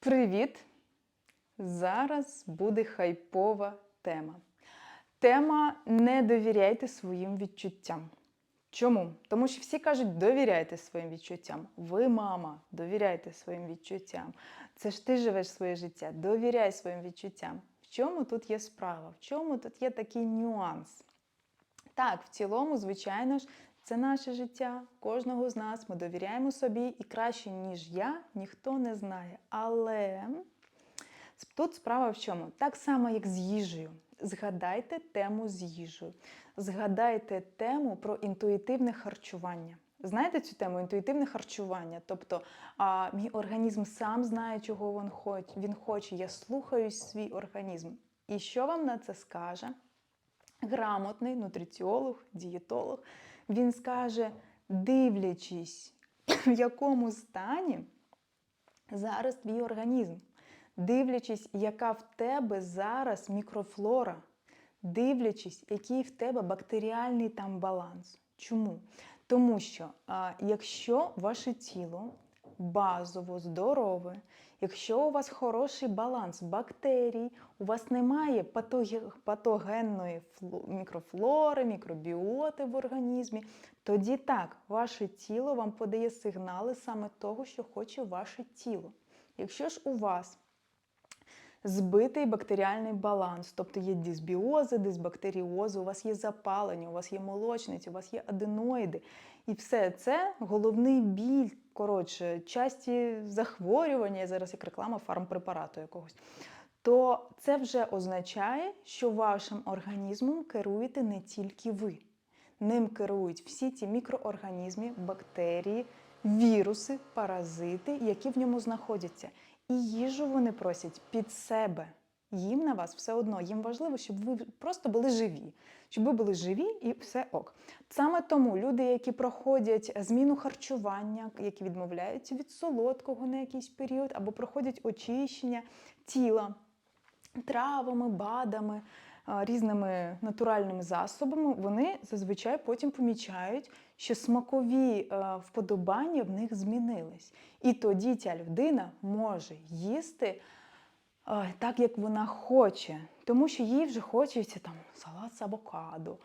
Привіт! Зараз буде хайпова тема. Тема не довіряйте своїм відчуттям. Чому? Тому що всі кажуть, довіряйте своїм відчуттям. Ви, мама, довіряйте своїм відчуттям. Це ж ти живеш своє життя, довіряй своїм відчуттям. В чому тут є справа? В чому тут є такий нюанс? Так, в цілому, звичайно ж, це наше життя, кожного з нас. Ми довіряємо собі, і краще, ніж я, ніхто не знає. Але тут справа в чому? Так само, як з їжею. Згадайте тему з їжею. Згадайте тему про інтуїтивне харчування. Знаєте цю тему інтуїтивне харчування? Тобто а, мій організм сам знає, чого він хоче. Він хоче. Я слухаюсь свій організм. І що вам на це скаже? Грамотний нутриціолог, дієтолог, він скаже, дивлячись, в якому стані зараз твій організм, дивлячись, яка в тебе зараз мікрофлора, дивлячись, який в тебе бактеріальний там баланс. Чому? Тому що а, якщо ваше тіло базово здорове, якщо у вас хороший баланс бактерій, у вас немає патогенної мікрофлори, мікробіоти в організмі, тоді так, ваше тіло вам подає сигнали саме того, що хоче ваше тіло. Якщо ж у вас збитий бактеріальний баланс, тобто є дисбіози, дисбактеріози, у вас є запалення, у вас є молочниці, у вас є аденоїди. І все це головний біль, коротше, часті захворювання, зараз як реклама фармпрепарату якогось. То це вже означає, що вашим організмом керуєте не тільки ви. Ним керують всі ті мікроорганізми, бактерії, віруси, паразити, які в ньому знаходяться. І їжу вони просять під себе. Їм на вас все одно. Їм важливо, щоб ви просто були живі, щоб ви були живі і все ок. Саме тому люди, які проходять зміну харчування, які відмовляються від солодкого на якийсь період, або проходять очищення тіла травами, БАДами, різними натуральними засобами, вони зазвичай потім помічають, що смакові е, вподобання в них змінились. І тоді ця людина може їсти е, так, як вона хоче, тому що їй вже хочеться там салат з авокадо,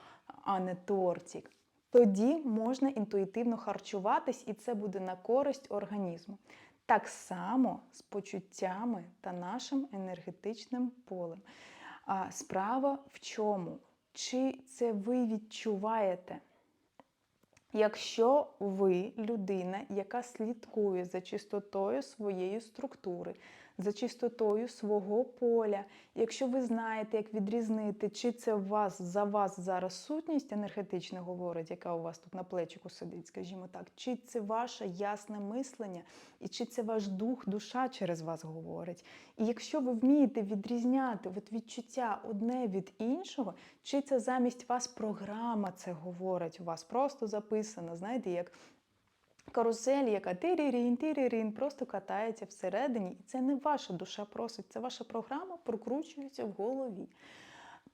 а не тортик. Тоді можна інтуїтивно харчуватись, і це буде на користь організму. Так само з почуттями та нашим енергетичним полем. А справа в чому? Чи це ви відчуваєте? Якщо ви людина, яка слідкує за чистотою своєї структури, за чистотою свого поля, якщо ви знаєте, як відрізнити, чи це в вас за вас зараз сутність енергетична говорить, яка у вас тут на плечику сидить, скажімо так, чи це ваше ясне мислення, і чи це ваш дух, душа через вас говорить. І якщо ви вмієте відрізняти от відчуття одне від іншого, чи це замість вас програма це говорить, у вас просто записано, знаєте, як карусель, яка тирірін, тирірін, просто катається всередині, і це не ваша душа просить, це ваша програма прокручується в голові.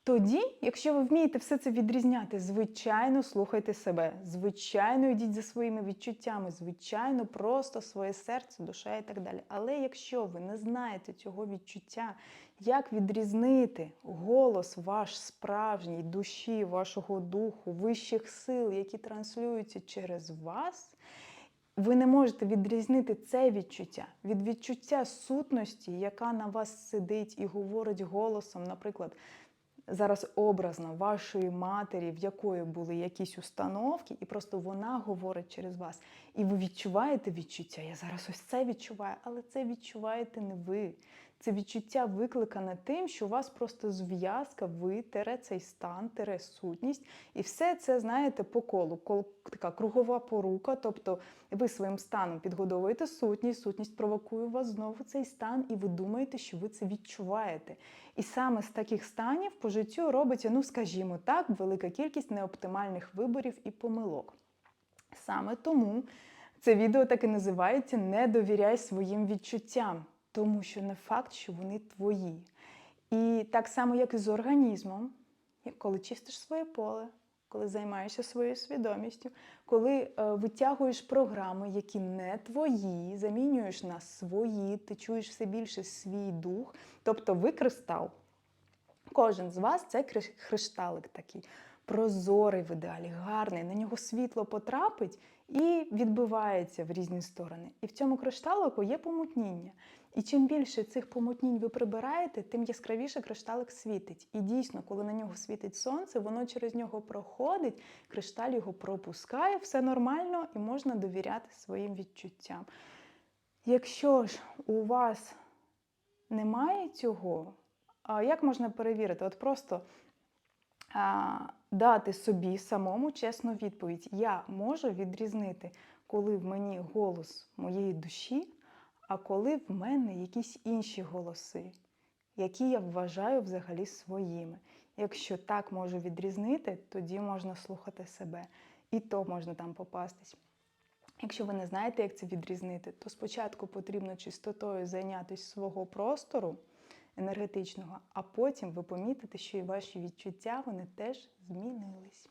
Тоді, якщо ви вмієте все це відрізняти, звичайно, слухайте себе, звичайно, йдіть за своїми відчуттями, звичайно, просто своє серце, душа і так далі. Але якщо ви не знаєте цього відчуття, як відрізнити голос ваш справжній душі, вашого духу, вищих сил, які транслюються через вас, ви не можете відрізнити це відчуття від відчуття сутності, яка на вас сидить і говорить голосом, наприклад, зараз образно вашої матері, в якої були якісь установки, і просто вона говорить через вас. І ви відчуваєте відчуття. Я зараз ось це відчуваю, але це відчуваєте не ви. Це відчуття викликане тим, що у вас просто зв'язка, ви тере цей стан, тере сутність. І все це, знаєте, по колу. Кол, така кругова порука. Тобто ви своїм станом підгодовуєте сутність, сутність провокує у вас знову цей стан, і ви думаєте, що ви це відчуваєте. І саме з таких станів по життю робиться, ну скажімо так, велика кількість неоптимальних виборів і помилок. Саме тому це відео так і називається Не довіряй своїм відчуттям, тому що не факт, що вони твої. І так само, як і з організмом, коли чистиш своє поле, коли займаєшся своєю свідомістю, коли е, витягуєш програми, які не твої, замінюєш на свої, ти чуєш все більше свій дух, тобто ви кристал. Кожен з вас це криш- кришталик такий, прозорий в ідеалі, гарний. На нього світло потрапить і відбивається в різні сторони. І в цьому кришталику є помутніння. І чим більше цих помутнінь ви прибираєте, тим яскравіше кришталик світить. І дійсно, коли на нього світить сонце, воно через нього проходить, кришталь його пропускає, все нормально і можна довіряти своїм відчуттям. Якщо ж у вас немає цього, як можна перевірити? От просто дати собі самому чесну відповідь. Я можу відрізнити, коли в мені голос моєї душі, а коли в мене якісь інші голоси, які я вважаю взагалі своїми. Якщо так можу відрізнити, тоді можна слухати себе. І то можна там попастись. Якщо ви не знаєте, як це відрізнити, то спочатку потрібно чистотою зайнятися свого простору енергетичного, а потім ви помітите, що і ваші відчуття вони теж змінились.